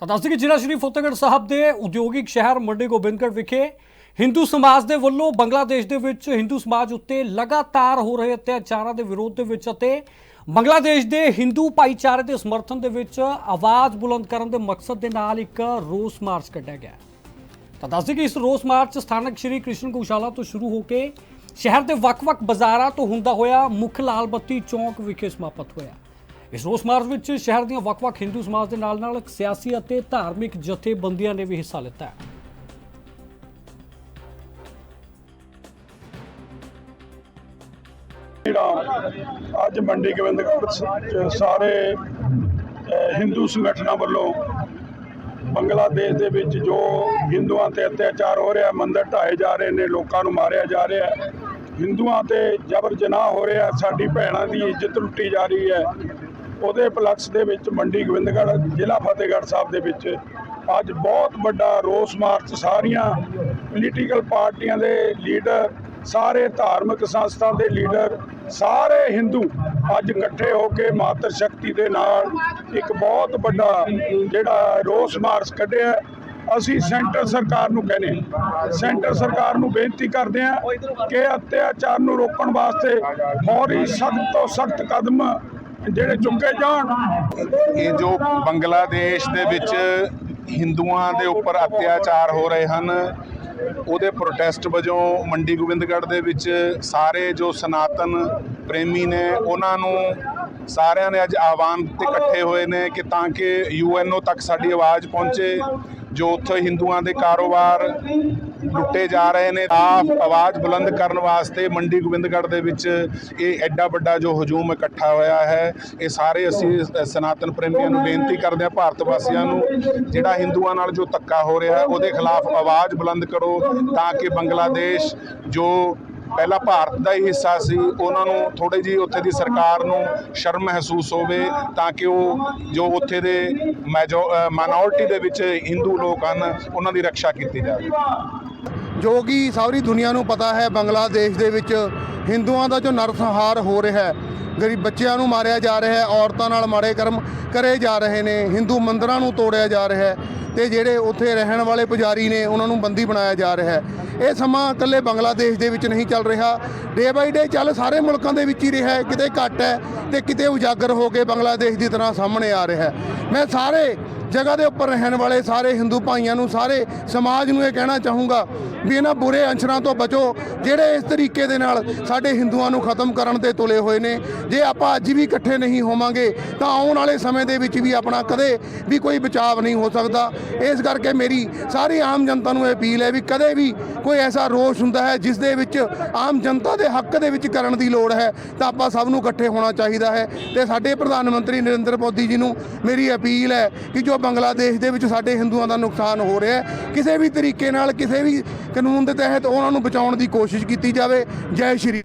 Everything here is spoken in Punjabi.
ਤਾਂ ਦੱਸਦੇ ਕਿ ਜ਼ਿਲ੍ਹਾ ਸ਼੍ਰੀ ਫਤਿਹਗੜ੍ਹ ਸਾਹਿਬ ਦੇ ਉਦਯੋਗਿਕ ਸ਼ਹਿਰ ਮੰਡੀ ਗੋਬਿੰਦਗੜ੍ਹ ਵਿਖੇ ਹਿੰਦੂ ਸਮਾਜ ਦੇ ਵੱਲੋਂ ਬੰਗਲਾਦੇਸ਼ ਦੇ ਵਿੱਚ ਹਿੰਦੂ ਸਮਾਜ ਉੱਤੇ ਲਗਾਤਾਰ ਹੋ ਰਹੇ ਅਤਿਆਚਾਰਾਂ ਦੇ ਵਿਰੋਧ ਦੇ ਵਿੱਚ ਅਤੇ ਬੰਗਲਾਦੇਸ਼ ਦੇ ਹਿੰਦੂ ਭਾਈਚਾਰੇ ਦੇ ਸਮਰਥਨ ਦੇ ਵਿੱਚ ਆਵਾਜ਼ ਬੁਲੰਦ ਕਰਨ ਦੇ ਮਕਸਦ ਦੇ ਨਾਲ ਇੱਕ ਰੋਸ ਮਾਰਚ ਕੱਢਿਆ ਗਿਆ। ਤਾਂ ਦੱਸਦੇ ਕਿ ਇਸ ਰੋਸ ਮਾਰਚ ਸਥਾਨਕ ਸ਼੍ਰੀ ਕ੍ਰਿਸ਼ਨ ਗੋਸ਼ਾਲਾ ਤੋਂ ਸ਼ੁਰੂ ਹੋ ਕੇ ਸ਼ਹਿਰ ਦੇ ਵੱਖ-ਵੱਖ ਬਾਜ਼ਾਰਾਂ ਤੋਂ ਹੁੰਦਾ ਹੋਇਆ ਮੁੱਖ ਲਾਲ ਬੱਤੀ ਚੌਂਕ ਵਿਖੇ ਸਮਾਪਤ ਹੋਇਆ। ਇਸ ਰੋਸ ਮਾਰਚ ਵਿੱਚ ਸ਼ਹਿਰ ਦੀਆਂ ਵੱਖ-ਵੱਖ ਹਿੰਦੂ ਸਮਾਜ ਦੇ ਨਾਲ-ਨਾਲ ਸਿਆਸੀ ਅਤੇ ਧਾਰਮਿਕ ਜਥੇਬੰਦੀਆਂ ਨੇ ਵੀ ਹਿੱਸਾ ਲਿੱਤਾ ਹੈ। ਜਿਹੜਾ ਅੱਜ ਮੰਡੀ ਗੋਬਿੰਦਗੜ੍ਹ ਸਾਰੇ ਹਿੰਦੂ ਸੰਗਠਨਾਂ ਵੱਲੋਂ ਬੰਗਲਾਦੇਸ਼ ਦੇ ਵਿੱਚ ਜੋ ਹਿੰਦੂਆਂ ਤੇ ਅਤਿਆਚਾਰ ਹੋ ਰਿਹਾ, ਮੰਦਰ ਢਾਏ ਜਾ ਰਹੇ ਨੇ, ਲੋਕਾਂ ਨੂੰ ਮਾਰਿਆ ਜਾ ਰਿਹਾ ਹਿੰਦੂਆਂ ਤੇ ਜਬਰ ਜਨਾਹ ਹੋ ਰਿਹਾ, ਸਾਡੀ ਭੈਣਾਂ ਦੀ ਇੱਜ਼ਤ ਲੁੱਟੀ ਜਾ ਰਹੀ ਹੈ। ਉਹਦੇ ਪਲਕਸ ਦੇ ਵਿੱਚ ਮੰਡੀ ਗੋਬਿੰਦਗੜ੍ਹ ਜ਼ਿਲ੍ਹਾ ਫਤਿਹਗੜ੍ਹ ਸਾਹਿਬ ਦੇ ਵਿੱਚ ਅੱਜ ਬਹੁਤ ਵੱਡਾ ਰੋਸ ਮਾਰਚ ਸਾਰੀਆਂ ਪੋਲੀਟੀਕਲ ਪਾਰਟੀਆਂ ਦੇ ਲੀਡਰ ਸਾਰੇ ਧਾਰਮਿਕ ਸੰਸਥਾ ਦੇ ਲੀਡਰ ਸਾਰੇ ਹਿੰਦੂ ਅੱਜ ਇਕੱਠੇ ਹੋ ਕੇ ਮਾਤਰ ਸ਼ਕਤੀ ਦੇ ਨਾਲ ਇੱਕ ਬਹੁਤ ਵੱਡਾ ਜਿਹੜਾ ਰੋਸ ਮਾਰਚ ਕੱਢਿਆ। ਅਸੀਂ ਸੈਂਟਰ ਸਰਕਾਰ ਨੂੰ ਕਹਿੰਦੇ ਸੈਂਟਰ ਸਰਕਾਰ ਨੂੰ ਬੇਨਤੀ ਕਰਦੇ ਹਾਂ ਕਿ ਅਤਿਆਚਾਰ ਨੂੰ ਰੋਕਣ ਵਾਸਤੇ ਫੌਰੀ ਸਖਤ ਤੋਂ ਸਖਤ ਕਦਮ ਜਿਹੜੇ ਚੁੱਕੇ ਜਾਣ। ਇਹ ਜੋ ਬੰਗਲਾਦੇਸ਼ ਦੇ ਵਿੱਚ ਹਿੰਦੂਆਂ ਦੇ ਉੱਪਰ ਅਤਿਆਚਾਰ ਹੋ ਰਹੇ ਹਨ, ਉਹਦੇ ਪ੍ਰੋਟੈਸਟ ਵਜੋਂ ਮੰਡੀ ਗੋਬਿੰਦਗੜ੍ਹ ਦੇ ਵਿੱਚ ਸਾਰੇ ਜੋ ਸਨਾਤਨ ਪ੍ਰੇਮੀ ਨੇ, ਉਹਨਾਂ ਨੂੰ ਸਾਰਿਆਂ ਨੇ ਅੱਜ ਆਹਵਾਨ ਤੇ ਇਕੱਠੇ ਹੋਏ ਨੇ ਕਿ ਤਾਂ ਕਿ ਯੂਐਨਓ ਤੱਕ ਸਾਡੀ ਆਵਾਜ਼ ਪਹੁੰਚੇ ਜੋ ਉੱਥੇ ਹਿੰਦੂਆਂ ਦੇ ਕਾਰੋਬਾਰ ਲੁੱਟੇ ਜਾ ਰਹੇ ਨੇ। ਆਪ ਆਵਾਜ਼ ਬੁਲੰਦ ਕਰਨ ਵਾਸਤੇ ਮੰਡੀ ਗੋਬਿੰਦਗੜ੍ਹ ਦੇ ਵਿੱਚ ਇਹ ਐਡਾ ਵੱਡਾ ਜੋ ਹਜੂਮ ਇਕੱਠਾ ਹੋਇਆ ਹੈ ਇਹ ਸਾਰੇ ਅਸੀਂ ਸਨਾਤਨ ਪ੍ਰੇਮੀਆਂ ਨੂੰ ਬੇਨਤੀ ਕਰਦੇ ਹਾਂ ਭਾਰਤ ਵਾਸੀਆਂ ਨੂੰ ਜਿਹੜਾ ਹਿੰਦੂਆਂ ਨਾਲ ਜੋ ਧੱਕਾ ਹੋ ਰਿਹਾ ਉਹਦੇ ਖਿਲਾਫ ਆਵਾਜ਼ ਬੁਲੰਦ ਕਰੋ ਤਾਂ ਕਿ ਬੰਗਲਾਦੇਸ਼ ਜੋ ਪਹਿਲਾਂ ਭਾਰਤ ਦਾ ਹੀ ਹਿੱਸਾ ਸੀ। ਉਹਨਾਂ ਨੂੰ ਥੋੜੀ ਜੀ ਉੱਥੇ ਦੀ ਸਰਕਾਰ ਨੂੰ ਸ਼ਰਮ ਮਹਿਸੂਸ ਹੋਵੇ ਤਾਂ ਕਿ ਉਹ ਜੋ ਉੱਥੇ ਦੇ ਮਾਈਨੋਰਟੀ ਦੇ ਵਿੱਚ ਹਿੰਦੂ ਲੋਕ ਹਨ, ਉਹਨਾਂ ਦੀ ਰੱਖਿਆ ਕੀਤੀ ਜਾਵੇ। ਜੋ ਕਿ ਸਾਰੀ ਦੁਨੀਆ ਨੂੰ ਪਤਾ ਹੈ, ਬੰਗਲਾਦੇਸ਼ ਦੇ ਵਿੱਚ ਹਿੰਦੂਆਂ ਦਾ ਜੋ ਨਰਸੰਹਾਰ ਹੋ ਰਿਹਾ ਹੈ, ਗਰੀਬ ਬੱਚਿਆਂ ਨੂੰ ਮਾਰਿਆ ਜਾ ਰਿਹਾ ਹੈ, ਔਰਤਾਂ ਨਾਲ ਮਾੜੇ ਕਰਮ ਕਰੇ ਜਾ ਰਹੇ ਨੇ, ਹਿੰਦੂ ਮੰਦਰਾਂ ਨੂੰ ਤੋੜਿਆ ਜਾ ਰਿਹਾ ਹੈ ਤੇ ਜਿਹੜੇ ਉੱਥੇ ਰਹਿਣ ਵਾਲੇ ਪੁਜਾਰੀ ਨੇ, ਉਹਨਾਂ ਨੂੰ ਬੰਦੀ ਬਣਾਇਆ ਜਾ ਰਿਹਾ ਹੈ। ਇਹ ਸਮਾਂ ਇਕੱਲੇ ਬੰਗਲਾਦੇਸ਼ ਦੇ ਵਿੱਚ ਨਹੀਂ ਚੱਲ ਰਿਹਾ। ਡੇ ਬਾਈ ਡੇ ਚੱਲ ਸਾਰੇ ਮੁਲਕਾਂ ਦੇ ਵਿੱਚ ਹੀ ਰਿਹਾ ਹੈ, ਕਿਤੇ ਘੱਟ ਹੈ ਤੇ ਕਿਤੇ ਉਜਾਗਰ ਹੋ ਕੇ ਬੰਗਲਾਦੇਸ਼ ਦੀ ਤਰ੍ਹਾਂ ਸਾਹਮਣੇ ਆ ਰਿਹਾ ਹੈ। ਮੈਂ ਸਾਰੇ ਜਗ੍ਹਾ ਦੇ ਉੱਪਰ ਰਹਿਣ ਵਾਲੇ ਸਾਰੇ ਹਿੰਦੂ ਭਾਈਆਂ ਨੂੰ, ਸਾਰੇ ਸਮਾਜ ਨੂੰ ਇਹ ਕਹਿਣਾ ਚਾਹੂੰਗਾ ਵੀ ਇਹਨਾਂ ਬੁਰੇ ਅੰਸ਼ਰਾਂ ਤੋਂ ਬਚੋ, ਜਿਹੜੇ ਇਸ ਤਰੀਕੇ ਦੇ ਨਾਲ ਸਾਡੇ ਹਿੰਦੂਆਂ ਨੂੰ ਖਤਮ ਕਰਨ ਤੇ ਤੁਲੇ ਹੋਏ ਨੇ। ਜੇ ਆਪਾਂ ਅੱਜ ਵੀ ਇਕੱਠੇ ਨਹੀਂ ਹੋਵਾਂਗੇ, ਤਾਂ ਆਉਣ ਵਾਲੇ ਸਮੇਂ ਦੇ ਵਿੱਚ ਵੀ ਆਪਣਾ ਕਦੇ ਵੀ ਕੋਈ ਬਚਾਵ ਨਹੀਂ ਹੋ ਸਕਦਾ। ਇਸ ਕਰਕੇ ਮੇਰੀ ਸਾਰੀ ਆਮ ਜਨਤਾ ਨੂੰ ਅਪੀਲ ਹੈ ਵੀ ਕਦੇ ਵੀ ਕੋਈ ਐਸਾ ਰੋਸ਼ ਹੁੰਦਾ ਹੈ, ਜਿਸ ਦੇ ਵਿੱਚ ਆਮ ਜਨਤਾ ਦੇ ਹੱਕ ਦੇ ਵਿੱਚ ਕਰਨ ਦੀ ਲੋੜ ਹੈ, ਤਾਂ ਆਪਾਂ ਸਭ ਨੂੰ ਇਕੱਠੇ ਹੋਣਾ ਚਾਹੀਦਾ ਹੈ। ਤੇ ਸਾਡੇ ਪ੍ਰਧਾਨ ਮੰਤਰੀ ਨਰਿੰਦਰ ਮੋਦੀ ਜੀ ਨੂੰ ਮੇਰੀ ਅਪੀਲ ਹੈ ਕਿ ਜੋ ਬੰਗਲਾਦੇਸ਼ ਦੇ ਵਿੱਚ ਸਾਡੇ ਹਿੰਦੂਆਂ ਦਾ ਨੁਕਸਾਨ ਹੋ ਰਿਹਾ ਹੈ, ਕਿਸੇ ਵੀ ਤਰੀਕੇ ਨਾਲ, ਕਿਸੇ ਵੀ ਕਾਨੂੰਨ ਦੇ ਤਹਿਤ ਉਹਨਾਂ ਨੂੰ ਬਚਾਉਣ ਦੀ ਕੋਸ਼ਿਸ਼ ਕੀਤੀ ਜਾਵੇ। ਜੈ ਸ਼੍ਰੀ